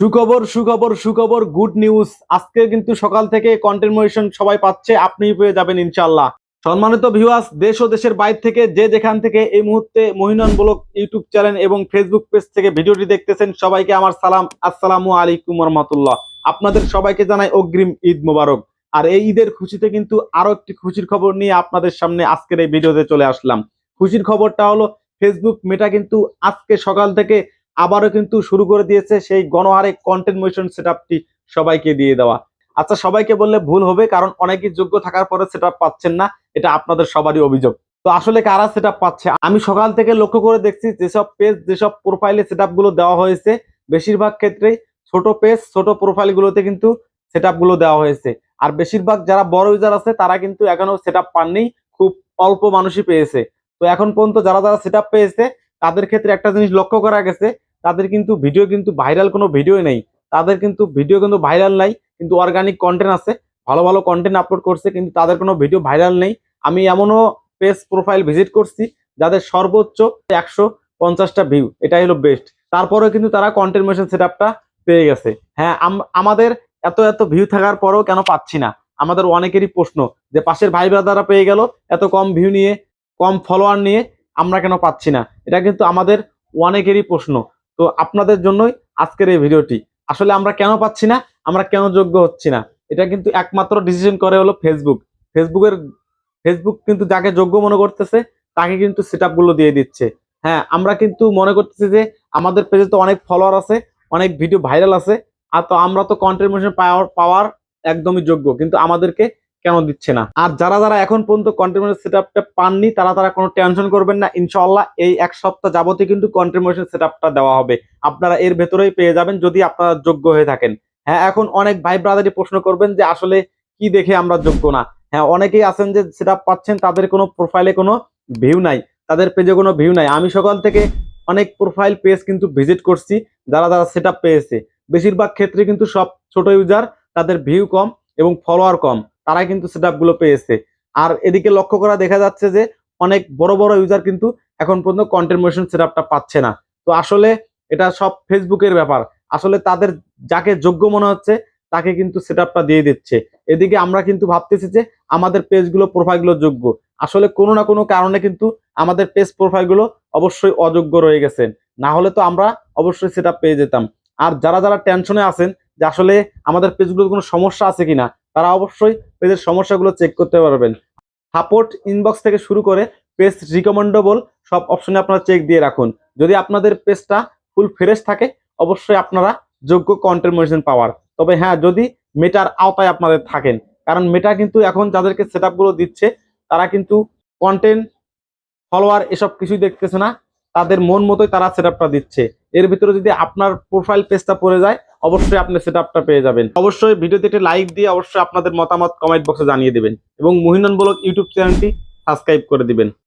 সুখবর সুখবর সুখবর গুড নিউজ আজকে কিন্তু সকাল থেকে কন্টেন্ট সবাই পাচ্ছে আপনি পেয়ে যাবেন ইনশাল্লাহ সম্মানিত ভিউয়ার্স দেশ ও দেশের বাইরে থেকে যে যেখান থেকে এই মুহূর্তে মহিনন ব্লগ ইউটিউব চ্যানেল এবং ফেসবুক পেজ থেকে ভিডিওটি দেখতেছেন, সবাইকে আমার সালাম। আসসালামু আলাইকুম রহমতুল্লাহ আপনাদের সবাইকে জানাই অগ্রিম ঈদ মোবারক। আর এই ঈদের খুশিতে কিন্তু আরও একটি খুশির খবর নিয়ে আপনাদের সামনে আজকের এই ভিডিওতে চলে আসলাম। খুশির খবরটা হলো ফেসবুক মেটা কিন্তু আজকে সকাল থেকে আবারও কিন্তু শুরু করে দিয়েছে সেই গণহারে কন্টেন্ট মোশন সেটআপটি সবাইকে দিয়ে দেওয়া। আচ্ছা সবাইকে বললে ভুল হবে, কারণ অনেকেই যোগ্য থাকার পরে সেটআপ পাচ্ছেন না, এটা আপনাদের সবারই অভিযোগ। তো আসলে কারা সেটআপ পাচ্ছে? আমি সকাল থেকে লক্ষ্য করে দেখছি যেসব পেজ যেসব প্রোফাইলে সেটআপগুলো দেওয়া হয়েছে, বেশিরভাগ ক্ষেত্রেই ছোট পেজ ছোট প্রোফাইল গুলোতে কিন্তু সেটআপগুলো দেওয়া হয়েছে। আর বেশিরভাগ যারা বড় ইউজার আছে, তারা কিন্তু এখনও সেটআপ পাননি, খুব অল্প মানুষই পেয়েছে। তো এখন পর্যন্ত যারা যারা সেটআপ পেয়েছে তাদের ক্ষেত্রে একটা জিনিস লক্ষ্য করা গেছে, তাদের কিন্তু ভিডিও কিন্তু ভাইরাল কোনো ভিডিও নেই। তাদের কিন্তু ভিডিও কিন্তু ভাইরাল নাই, কিন্তু অর্গানিক কন্টেন্ট আছে, ভালো ভালো কন্টেন্ট আপলোড করছে, কিন্তু তাদের কোনো ভিডিও ভাইরাল নেই। আমি এমনও পেজ প্রোফাইল ভিজিট করছি, যাদের সর্বোচ্চ একশো পঞ্চাশটা ভিউ এটাই হলো বেস্ট তারপরেও কিন্তু তারা কন্টেন্ট মেশন সেট আপটা পেয়ে গেছে। হ্যাঁ আম- আমাদের এত এত ভিউ থাকার পরেও কেন পাচ্ছি না? আমাদের অনেকেরই প্রশ্ন যে পাশের ভাই ব্রাদাররা পেয়ে গেল, এত কম ভিউ নিয়ে, কম ফলোয়ার নিয়ে আমরা কেন পাচ্ছি না? এটা কিন্তু আমাদের অনেকেরই প্রশ্ন। তো আপনাদের জন্যই আজকের এই ভিডিওটি। আসলে আমরা কেন পাচ্ছি না? আমরা কেন যোগ্য হচ্ছি না? এটা কিন্তু একমাত্র ডিসিশন করে হলো ফেসবুক ফেসবুকের ফেসবুক কিন্তু যাকে যোগ্য মনে করতেছে, তাকে কিন্তু সেটগুলো দিয়ে দিচ্ছে। হ্যাঁ আমরা কিন্তু মনে করতেছি যে আমাদের পেজে তো অনেক ফলোয়ার আছে, অনেক ভিডিও ভাইরাল আছে, আর তো আমরা তো কন্ট্রিবিউশন পাওয়ার পাওয়ার একদমই যোগ্য। কিন্তু আমাদেরকে কেন দিচ্ছে না? আর যারা যারা এখন পর্যন্ত কন্ট্রিবিউশন সেট আপটা পাননি, তারা তারা কোনো টেনশন করবেন না। ইনশাল্লাহ এই এক সপ্তাহ যাবতই কিন্তু কন্ট্রিবিউশন সেট আপটা দেওয়া হবে। আপনারা এর ভেতরেই পেয়ে যাবেন যদি আপনারা যোগ্য হয়ে থাকেন। হ্যাঁ এখন অনেক ভাই ব্রাদারই প্রশ্ন করবেন যে আসলে কি দেখে আমরা যোগ্য না? হ্যাঁ অনেকেই আছেন যে সেট পাচ্ছেন, তাদের কোনো প্রোফাইলে কোনো ভিউ নাই, তাদের পেজে কোনো ভিউ নাই। আমি সকাল থেকে অনেক প্রোফাইল পেজ কিন্তু ভিজিট করছি, যারা যারা সেট পেয়েছে। বেশিরভাগ ক্ষেত্রে কিন্তু সব ছোট ইউজার তাদের ভিউ কম এবং ফলোয়ার কম। তারা কিন্তু সেটগুলো পেয়েছে। আর এদিকে লক্ষ্য করা দেখা যাচ্ছে যে, অনেক বড় বড় ইউজার কিন্তু এখন পর্যন্ত কন্টেন্ট মোশন সেট পাচ্ছে না। তো আসলে এটা সব ফেসবুকের ব্যাপার। আসলে তাদের যাকে যোগ্য মনে হচ্ছে, তাকে কিন্তু সেট দিয়ে দিচ্ছে। এদিকে আমরা কিন্তু ভাবতেছি যে, আমাদের পেজগুলো প্রোফাইলগুলো যোগ্য। আসলে কোনো না কোনো কারণে কিন্তু আমাদের পেজ প্রোফাইলগুলো অবশ্যই অযোগ্য রয়ে গেছেন না হলে তো আমরা অবশ্যই সেটা পেয়ে যেতাম। আর যারা যারা টেনশনে আছেন যে, আসলে আমাদের পেজগুলোর কোনো সমস্যা আছে কিনা তারা অবশ্যই পেজের সমস্যাগুলো চেক করতে পারবেন। সাপোর্ট ইনবক্স থেকে শুরু করে পেজ রিকমেন্ডেবল সব অপশনে আপনারা চেক দিয়ে রাখুন। যদি আপনাদের পেজটা ফুল ফ্রেশ থাকে, অবশ্যই আপনারা যোগ্য কন্টেন্ট মোশন পাওয়ার। তবে হ্যাঁ যদি মেটার আওতায় আপনাদের থাকেন, কারণ মেটা কিন্তু এখন যাদেরকে সেট দিচ্ছে, তারা কিন্তু কন্টেন্ট ফলোয়ার এসব কিছুই দেখতেছে না, তাদের মন মতোই তারা সেট দিচ্ছে। এর ভিতরে যদি আপনার প্রোফাইল পেজটা পড়ে যায় অবশ্যই আপনি সেট পেয়ে যাবেন। অবশ্যই ভিডিওতে একটি লাইক দিয়ে অবশ্যই আপনাদের মতামত কমেন্ট বক্সে জানিয়ে দেবেন এবং মহিনন ব্লগ ইউটিউব চ্যানেলটি সাবস্ক্রাইব করে দিবেন।